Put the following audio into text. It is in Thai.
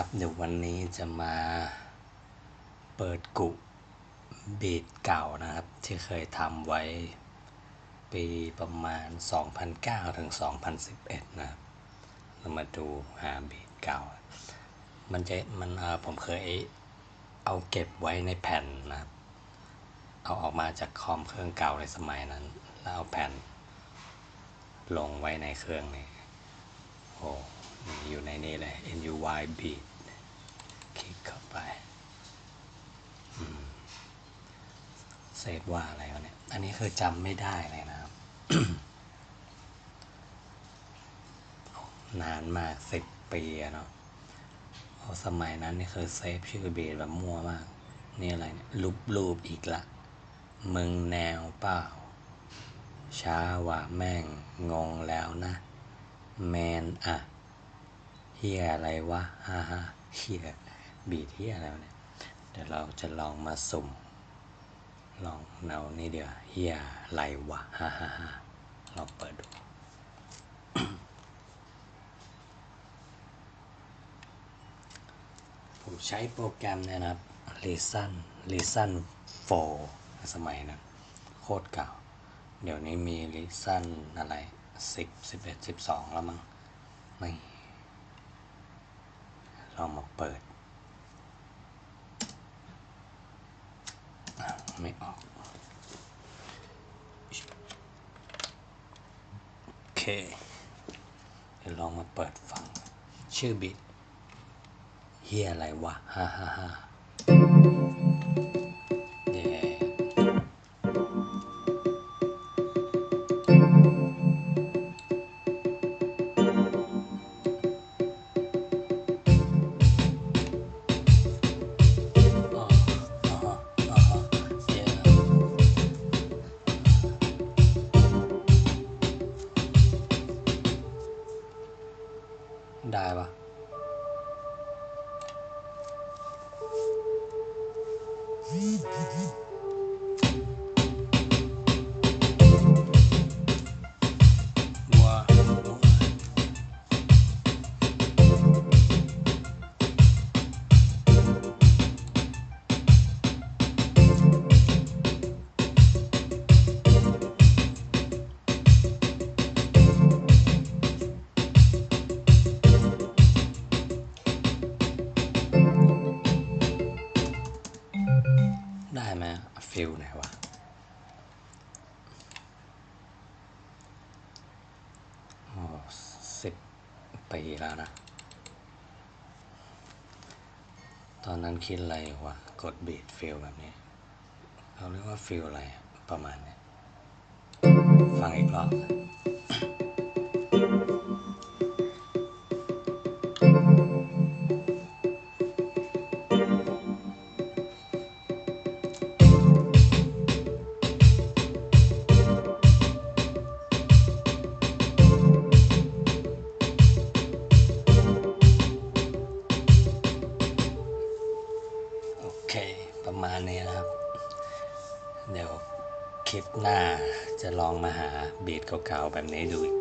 ครับเดี๋ยววันนี้จะมาเปิดกุบีดเก่านะครับ ที่เคยทำไว้ ปีประมาณ 2009 ถึง 2011 นะครับเรามาดูหาบีดเก่า มันจะมันเออผมเคยเอาเก็บไว้ในแผ่นนะครับ เอาออกมาจากคอมเครื่องเก่าในสมัยนั้น แล้วเอาแผ่นลงไว้ในเครื่องนี้โอ้นี่ อยู่ในนี้เลย NUY beat คลิกเข้าไปเซฟว่าอะไรวะเนี่ย อันนี้คือจำไม่ได้เลยนะครับ นานมากสิบปีเนาะโอ้สมัยนั้นนี่คือเซฟชื่อเบีดแบบมั่วมาก นี่อะไรเนี่ยรูปรูปอีกละมึงแนวเปล่า ช้าว่ะแม่งงงแล้วนะ แมนอะ เฮียอะไรวะฮ่าฮ่าเฮียบีดเฮียอะไรวเนี่ยเดี๋ยวเราจะลองมาสุ่ม ลองเนานี่เดี๋ยวเฮียอะไรวะฮ่าฮ่าฮ่าลองเปิดดูผมใช้โปรแกรมเนี่ยนะครับ Reason Reason 4 สมัยนั้นโคตรเก่า เดี๋ยวนี้มี Reason อะไร 10 11 12 แล้วมั้งไม่ลองมาเปิด ไม่ออก โอเค เดี๋ยวลองมาเปิดฟัง ชื่อบิดเฮียอะไรวะ ฮ่าฮ่าฮ่า ได้ปะ ลไหนวะโอ้สิบปีแล้วนะ ตอนนั้นคิดอะไรวะ กดบีดฟิลแบบนี้ เขาเรียกว่าฟิลอะไรประมาณเนี้ยฟังอีกรอบ เคประมาณนี้นะครับ เดี๋ยวคลิปหน้าจะลองมาหาบีทเก่าๆแบบนี้ดูอีก